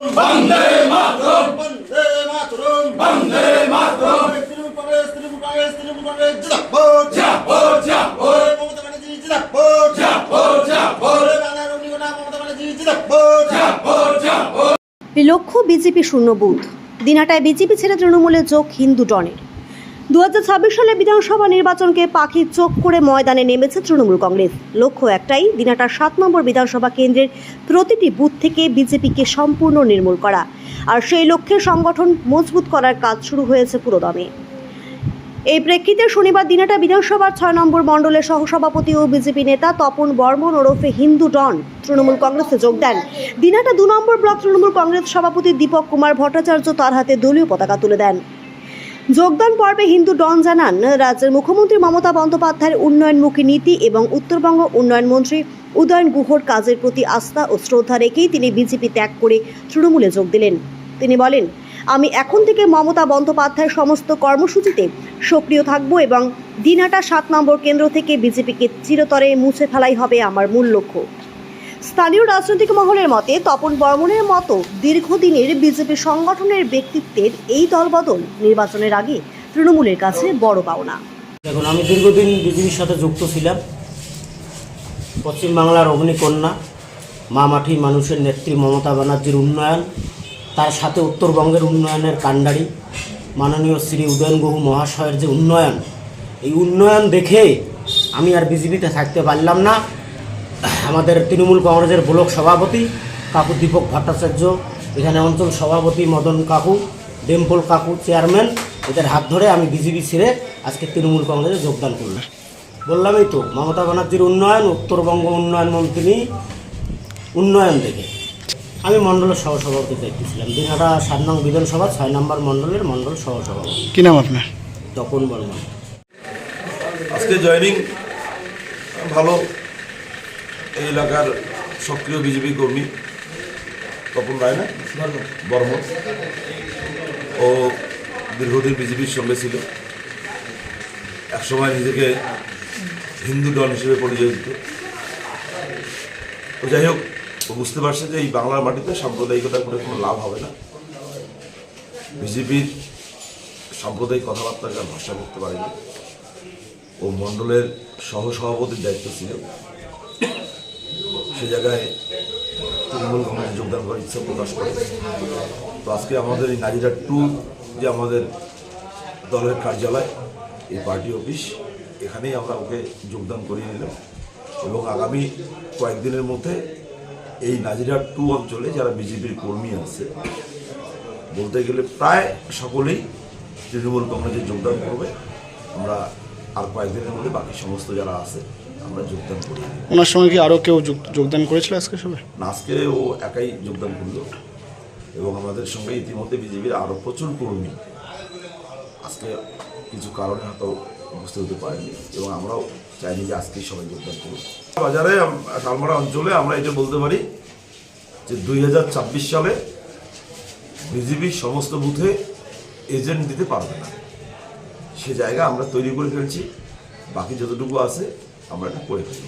বন্দে মাতরম। বন্দে মাতরম। বন্দে মাতরম। তৃণমূল কংগ্রেস তৃণমূল কংগ্রেস তৃণমূল কংগ্রেস জিন্দাবাদ জিন্দাবাদ জিন্দাবাদ মমতা ব্যানার্জি জিন্দাবাদ জিন্দাবাদ জিন্দাবাদ বাংলার অগ্নিকণা মমতা ব্যানার্জি জিন্দাবাদ জিন্দাবাদ জিন্দাবাদ লক্ষ্য বিজেপি শূন্য বুথ। দিনাটায় বিজেপি ছেড়ে তৃণমূলে যোগ হিন্দু ডনের। দু হাজার ছাব্বিশ সালে বিধানসভা নির্বাচনকে পাখির চোখ করে ময়দানে নেমেছে তৃণমূল কংগ্রেস। লক্ষ্য একটাই, দিনাটার সাত নম্বর বিধানসভা কেন্দ্রের প্রতিটি বুথ থেকে বিজেপিকে সম্পূর্ণ নির্মূল করা। আর সেই লক্ষ্যে সংগঠন মজবুত করার কাজ শুরু হয়েছে পুরোদমে। এই প্রেক্ষিতে শনিবার দিনাটা বিধানসভার ছয় নম্বর মণ্ডলের সহসভাপতি ও বিজেপি নেতা তপন বর্মন ওরফে হিন্দু ডন তৃণমূল কংগ্রেসে যোগ দেন। দিনাটা দু নম্বর ব্লক তৃণমূল কংগ্রেস সভাপতি দীপক কুমার ভট্টাচার্য তার হাতে দলীয় পতাকা তুলে দেন। যোগদান পর্বে হিন্দু ডন জানান, রাজ্যের মুখ্যমন্ত্রী মমতা বন্দ্যোপাধ্যায়ের উন্নয়নমুখী নীতি এবং উত্তরবঙ্গ উন্নয়ন মন্ত্রী উদয়ন গুহর কাজের প্রতি আস্থা ও শ্রদ্ধা রেখেই তিনি বিজেপি ত্যাগ করে তৃণমূলে যোগ দিলেন। তিনি বলেন, আমি এখন থেকে মমতা বন্দ্যোপাধ্যায়ের সমস্ত কর্মসূচিতে সক্রিয় থাকব এবং দিনাটা সাত নম্বর কেন্দ্র থেকে বিজেপিকে চিরতরে মুছে ফেলাই হবে আমার মূল লক্ষ্য। স্থানীয় রাজনৈতিক মহলের মতে, তপন বর্মনের মতো দীর্ঘদিনের বিজেপি সংগঠনের ব্যক্তিত্বের এই দলবদল নির্বাচনের আগে তৃণমূলের কাছে বড় পাওনা। দেখুন, আমি দীর্ঘদিন বিজেপির সাথে যুক্ত ছিলাম। পশ্চিমবাংলার অগ্নিকন্যা মা মাটি মানুষের নেত্রী মমতা ব্যানার্জির উন্নয়ন, তার সাথে উত্তরবঙ্গের উন্নয়নের কাণ্ডারি, মাননীয় শ্রী উদয়ন গুহু মহাশয়ের যে উন্নয়ন, এই উন্নয়ন দেখে আমি আর বিজেপিতে থাকতে পারলাম না। আমাদের তৃণমূল কংগ্রেসের ব্লক সভাপতি কাকু দীপক ভট্টাচার্য এখানে অঞ্চল সভাপতি মদন কাকু ডেম্পল কাকু চেয়ারম্যান এদের হাত ধরে আমি বিজেপি ছেড়ে আজকে তৃণমূল কংগ্রেসে যোগদান করলাম। বললামই তো মমতা ব্যানার্জির উন্নয়ন উত্তরবঙ্গ উন্নয়ন মন্ত্রী উন্নয়ন দেখে। আমি মণ্ডলের সহসভাপতি দায়িত্ব ছিলাম। দিনহাটা সাত নং বিধানসভা ছয় নম্বর মণ্ডলের মণ্ডল সহসভাপতি। কি নাম আপনার? তপন বর্মন। আজকে জয়নিং ভালো। এই এলাকার সক্রিয় বিজেপি কর্মী তপন রায় না? বর্মন ও দীর্ঘদিন বিজেপির সঙ্গে ছিল। একসময় নিজেকে হিন্দু ডন হিসেবে পরিচয় দিত তো যাই হোক ও বুঝতে পারছে যে এই বাংলার মাটিতে সাম্প্রদায়িকতা করে কোনো লাভ হবে না। বিজেপির সাম্প্রদায়িক কথাবার্তাকে ভরসা করতে পারেনি। ও মণ্ডলের সহসভাপতির দায়িত্ব ছিল। সে জায়গায় তৃণমূল কংগ্রেস যোগদান করার ইচ্ছা প্রকাশ করে। তো আজকে আমাদের এই নাজিরা টু যে আমাদের দলের কার্যালয়, এই পার্টি অফিস, এখানেই আমরা ওকে যোগদান করিয়ে নিলাম। এবং আগামী কয়েকদিনের মধ্যে এই নাজিরা টু অঞ্চলে যারা বিজেপির কর্মী আছে, বলতে গেলে প্রায় সকলেই তৃণমূল কংগ্রেসে যোগদান করবে। আমরা কয়েকদিনের মধ্যে বাকি সমস্ত যারা আছে আমরা যোগদান করি। ওনার সঙ্গে কি আরও কেউ যোগ- যোগদান করেছিল আজকে সবে না, আজকে ও একাই যোগদান করল। এবং আমাদের সঙ্গে ইতিমধ্যে বিজেপির আরও প্রচুর কর্মী। আজকে কিছু কারণে হয়তো উপস্থিত হতে পারেনি। এবং আমরাও চাইনি যে আজকেই সবাই যোগদান করুন বাজারে শালমারা অঞ্চলে আমরা এটা বলতে পারি যে দুই হাজার ছাব্বিশ সালে বিজেপির সমস্ত বুথে এজেন্ট দিতে পারবে না। সে জায়গা আমরা তৈরি করে ফেলছি। বাকি যতটুকু আছে আমরা এটা করে ফেলব।